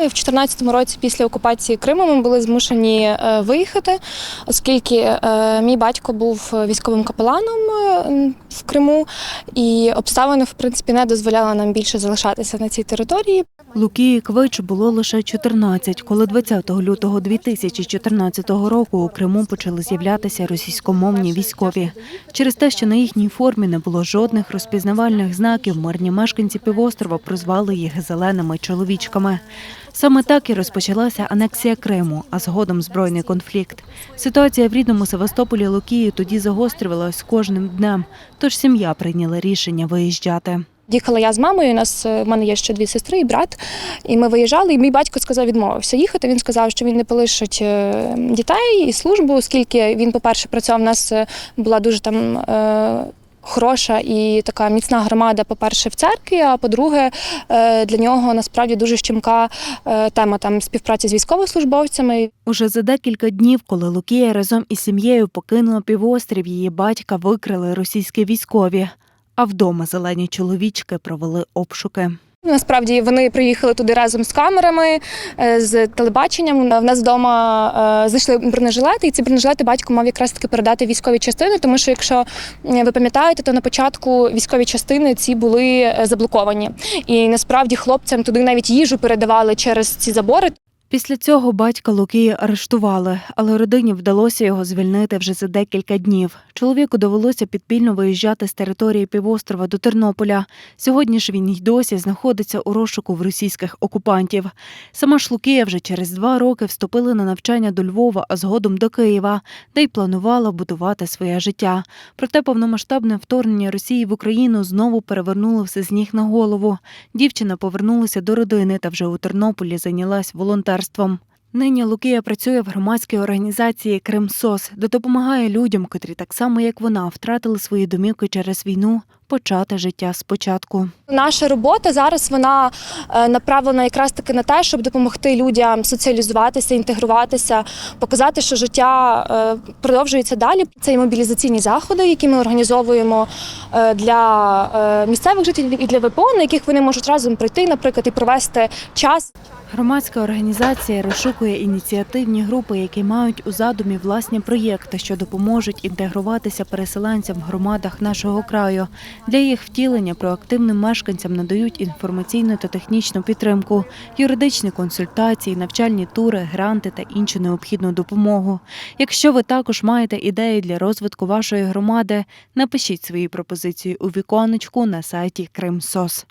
В 2014 році, після окупації Криму, ми були змушені е, виїхати, оскільки е, мій батько був військовим капеланом е, в Криму, і обставини, в принципі, не дозволяли нам більше залишатися на цій території. Лукії Квич було лише 14, коли 20 лютого 2014 року у Криму почали з'являтися російськомовні військові. Через те, що на їхній формі не було жодних розпізнавальних знаків, мирні мешканці півострова прозвали їх зеленими чоловічками. Саме так і розпочалася анексія Криму, а згодом збройний конфлікт. Ситуація в рідному Севастополі Лукії тоді загострювалась кожним днем, тож сім'я прийняла рішення виїжджати. Їхала я з мамою. У нас е, в мене є ще дві сестри і брат. І ми виїжджали. І мій батько сказав, відмовився їхати. Він сказав, що він не полишить е, дітей і службу, оскільки він, по-перше, працював. У нас е, була дуже там. Хороша і така міцна громада, по-перше, в церкві. А по-друге, е, для нього насправді дуже щемка е, тема там співпраці з військовослужбовцями. Уже за декілька днів, коли Лукія разом із сім'єю покинула півострів, її батька викрили російські військові. А вдома зелені чоловічки провели обшуки. Насправді вони приїхали туди разом з камерами, е, з телебаченням. В нас вдома зайшли знайшли бронежилети, і ці бронежилети батько мав якраз таки передати військові частини. Тому що, якщо е, ви пам'ятаєте, то на початку військові частини ці були е, заблоковані. І насправді хлопцям туди навіть їжу передавали через ці забори. Після цього батька Лукії арештували, але родині вдалося його звільнити вже за декілька днів. Чоловіку довелося підпільно виїжджати з території півострова до Тернополя. Сьогодні ж він й досі знаходиться у розшуку в російських окупантів. Сама ж Лукія вже через два роки вступила на навчання до Львова, а згодом до Києва, де й планувала будувати своє життя. Проте повномасштабне вторгнення Росії в Україну знову перевернуло все з ніг на голову. Дівчина повернулася до родини та вже у Тернополі зайнялась волонтерством. Нині Лукія працює в громадській організації Кримсос, де допомагає людям, котрі так само як вона втратили свої домівки через війну, почати життя спочатку. Наша робота зараз вона е, направлена якраз таки на те, щоб допомогти людям соціалізуватися, інтегруватися, показати, що життя е, продовжується далі. Це і мобілізаційні заходи, які ми організовуємо е, для місцевих жителів і для ВПО, на яких вони можуть разом прийти, наприклад, і провести час. Громадська організація розшукує ініціативні групи, які мають у задумі власні проєкти, що допоможуть інтегруватися переселенцям в громадах нашого краю. Для їх втілення проактивним мешканцям надають інформаційну та технічну підтримку, юридичні консультації, навчальні тури, гранти та іншу необхідну допомогу. Якщо ви також маєте ідеї для розвитку вашої громади, напишіть свої пропозиції у віконечку на сайті Кримсос.